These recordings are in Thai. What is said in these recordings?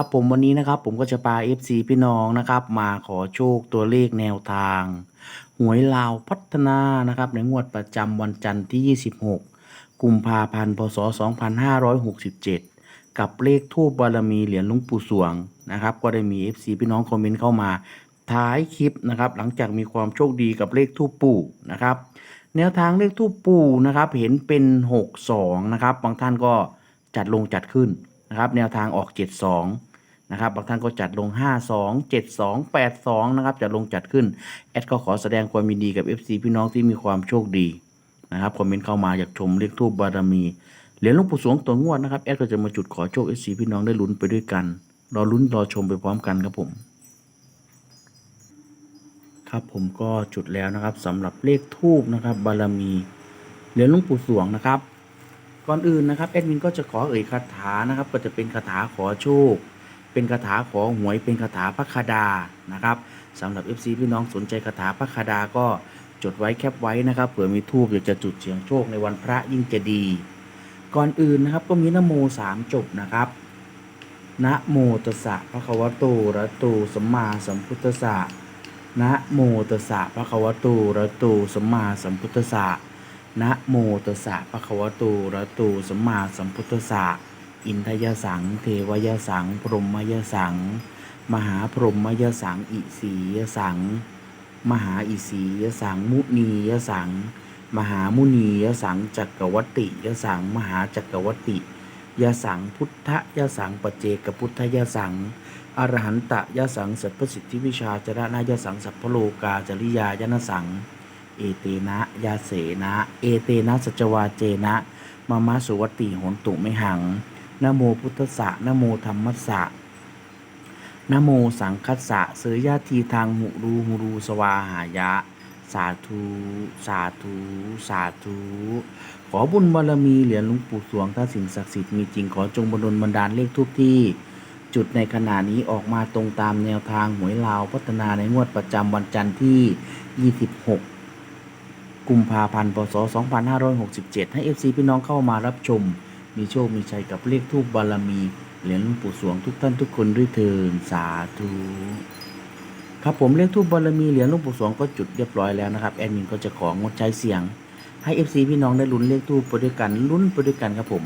ครับผมวันนี้นะครับผมก็จะพา FC พี่น้องนะครับ มาขอโชคตัวเลขแนวทาง หวยลาวพัฒนานะครับในงวดประจำวันจันทร์ที่ 26 กุมภาพันธ์พศ 2567 กับเลขทูบบารมีเหรียญลุงปู่สวงนะครับ ก็ได้มี FC พี่น้องคอมเมนต์เข้ามาท้ายคลิปนะครับหลังจากมีความโชคดีกับเลขทูปปู่นะครับ แนวทางเลขทูปปู่นะครับเห็นเป็น 62 นะครับ บางท่านก็จัดลงจัดขึ้นนะครับ แนวทางออก 72 นะครับบางท่านก็จัดลง 52 72 82นะครับจัดลงจัดขึ้น แอดก็ขอแสดงความยินดีกับ FC พี่น้องที่มีความโชคดีนะครับคอมเมนต์เข้ามาอยากชมเลขทูปบารมีเหรียญหลวงปู่สวงตัวงวดนะครับแอดก็จะมาจุดขอโชค FC พี่น้องได้ลุ้นไปด้วยกันรอลุ้นรอชมไปพร้อมกันครับผม ครับผมก็จุดแล้วนะครับสำหรับเลขทูบนะครับ บารมีเหรียญหลวงปู่สวงนะครับ ก่อนอื่นนะครับแอดมินก็จะขอเอ่ยคาถานะครับ ก็จะเป็นคาถาขอโชค เป็นคาถาขอหวยเป็นคาถาพระคดานะครับสำหรับ FC พี่น้องสนใจคาถาพระคดาก็จดไว้แคปไว้นะครับเผื่อมีทูบอยากจะจุดเสียงโชคในวันพระยิ่งจะดี ก่อนอื่นนะครับก็มีนโมสามจบนะครับนะโมตัสสะพระคะวะโตอะระหะโตสัมมาสัมพุทธัสสะนะโมตัสสะภะคะวะโตอะระหะโตสัมมาสัมพุทธัสสะนะโมตัสสะภะคะวะโตอะระหะโตสัมมาสัมพุทธัสสะ อินทยสัง เทวยสัง พรหมยสัง มหาพรหมยสัง อิสียสัง มหาอิสียสัง มุนียสัง มหามุนียสัง จักรวัตติยสัง มหาจักรวัตติยสัง พุทธยสังปเจกพุทธยสัง อรหันตยสัง สัพพสิทธิวิชาจระนายสัง สัพพโลกาจริยายนสัง เอเตนะยาเสนะ เอเตนะสัจวาเจนะ มามาสุวัตติโหนตุไม่หัง นโมพุทธะนโมธรรมสะนโมสังคัสสะเสยยาทีทางหุรูหุรูสวาหายะ สาธุ สาธุ สาธุ ขอบุญบารมีเหรียญหลวงปู่สวงถ้าสิ่งศักดิ์สิทธิ์มีจริงขอจงบรรดลบันดาลเลขทุกที่ จุดในขณะนี้ออกมาตรงตามแนวทางหวยลาวพัฒนาในงวดประจำวันจันทร์ที่ 26 กุมภาพันธ์ พศ 2567 ให้ FC พี่น้องเข้ามารับชม มีโชค มีชัยกับเลขทูบบารมี เหรียญหลวงปู่สวงทุกท่านทุกคนด้วยเถินสาธุครับผมเลขทูบบารมีเหรียญหลวงปู่สวงก็จุดเรียบร้อยแล้วนะครับแอดมินก็จะของงดใช้เสียงให้ FC พี่น้องได้ลุ้นเลขทูบไปด้วยกันลุ้นไปด้วยกันครับผม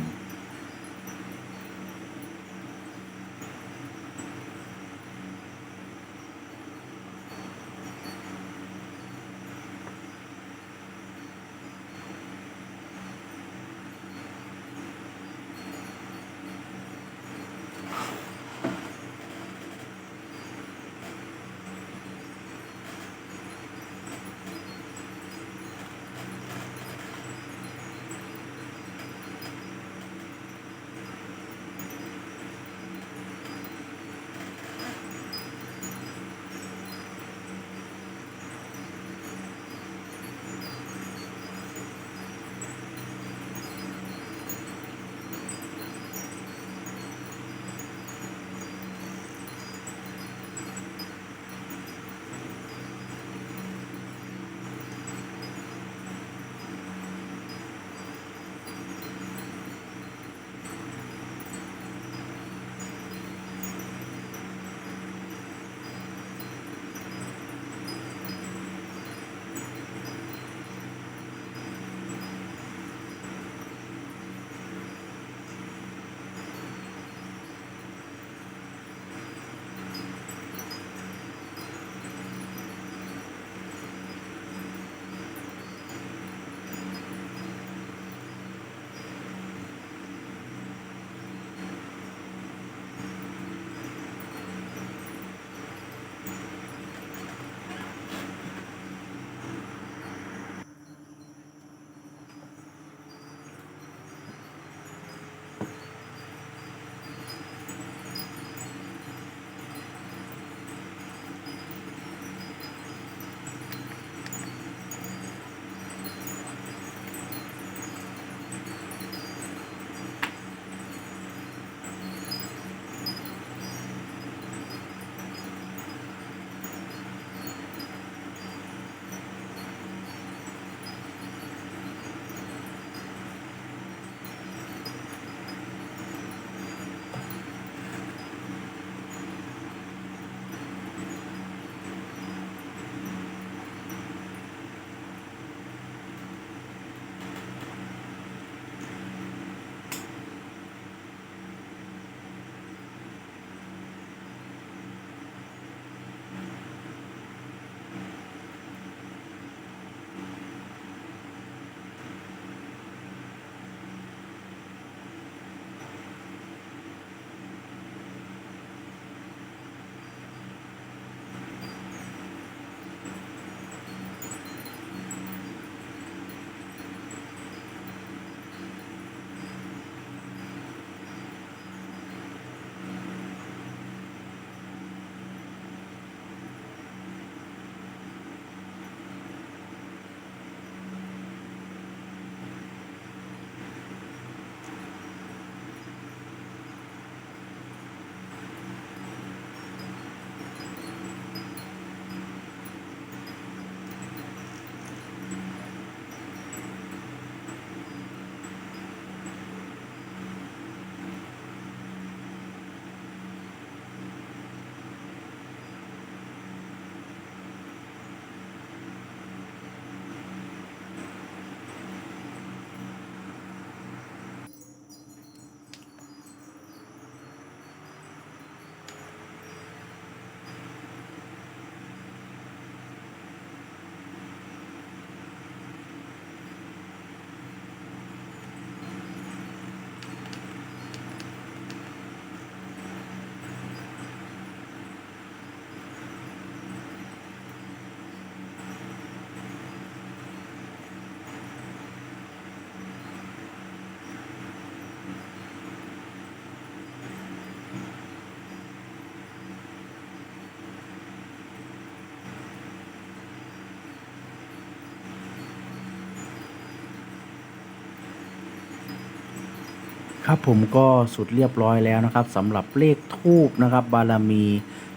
ครับผมก็สุดเรียบร้อยแล้วนะครับสำหรับเลขทูบนะครับ บารมี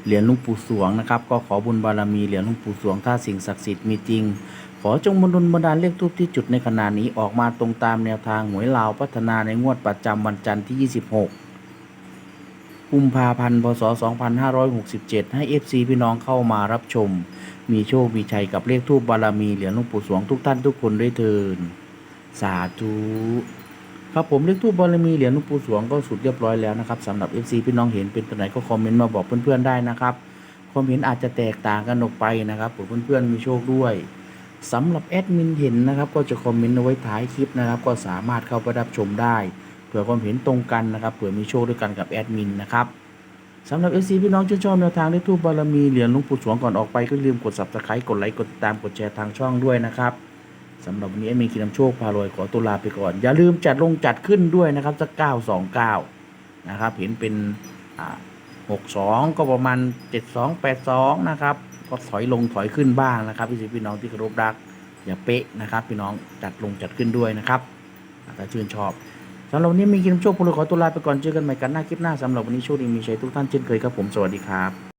เหรียญลุงปู่สวงนะครับ ก็ขอบุญบารมีเหรียญลุงปู่สวง ถ้าสิ่งศักดิ์สิทธิ์มีจริง ขอจงบันดลบันดาลเลขทูบที่จุดในขณะนี้ออกมาตรงตามแนวทางหวยลาวพัฒนาในงวดประจำวันจันทร์ที่ 26 กุมภาพันธ์พศ 2567 ให้ FC พี่น้องเข้ามารับชม มีโชคมีชัยกับเลขทูบบารมีเหรียญลวงปู่สวงทุกท่านทุกคนด้วยเทินสาธุ ครับผมเลขทูบบารมีเหรียญหลวงปู่สวงก็สุดเรียบร้อยแล้วนะครับสำหรับ FC พี่น้องเห็นเป็นตัวไหนก็คอมเมนต์มาบอกเพื่อนๆได้นะครับความเห็นอาจจะแตกต่างกันออกไปนะครับเผื่อเพื่อนๆมีโชคด้วยสำหรับแอดมินเห็นนะครับ ก็จะคอมเมนต์เอาไว้ท้ายคลิปนะครับ ก็สามารถเข้าไปรับชมได้เผื่อความเห็นตรงกันนะครับเผื่อมีโชคด้วยกันกับแอดมินนะครับสำหรับ FC พี่น้องชื่นชอบแนวทางเลขทูบบารมีเหรียญหลวงปู่สวงก่อนออกไปก็ลืมกด subscribe กดไลค์กดติดตามกดแชร์ทางช่องด้วยนะครับ สำหรับวันนี้แอดมินคิดนำโชคพารวยขอตัวลาไปก่อน อย่าลืมจัดลงจัดขึ้นด้วยนะครับสักเก้าสองเก้านะครับ เห็นเป็นหกสองก็ประมาณเจ็ดสองแปดสองนะครับก็ถอยลงถอยขึ้นบ้างนะครับพี่สิพี่น้องที่เคารพรัก อย่าเป๊ะนะครับ พี่น้องจัดลงจัดขึ้นด้วยนะครับถ้าชื่นชอบสำหรับวันนี้มีคิดนำโชคพารวยขอตัวลาไปก่อนเจอกันใหม่กันหน้าคลิปหน้าสำหรับวันนี้โชคดีมีชัยทุกท่านเช่นเคยครับผมสวัสดีครับ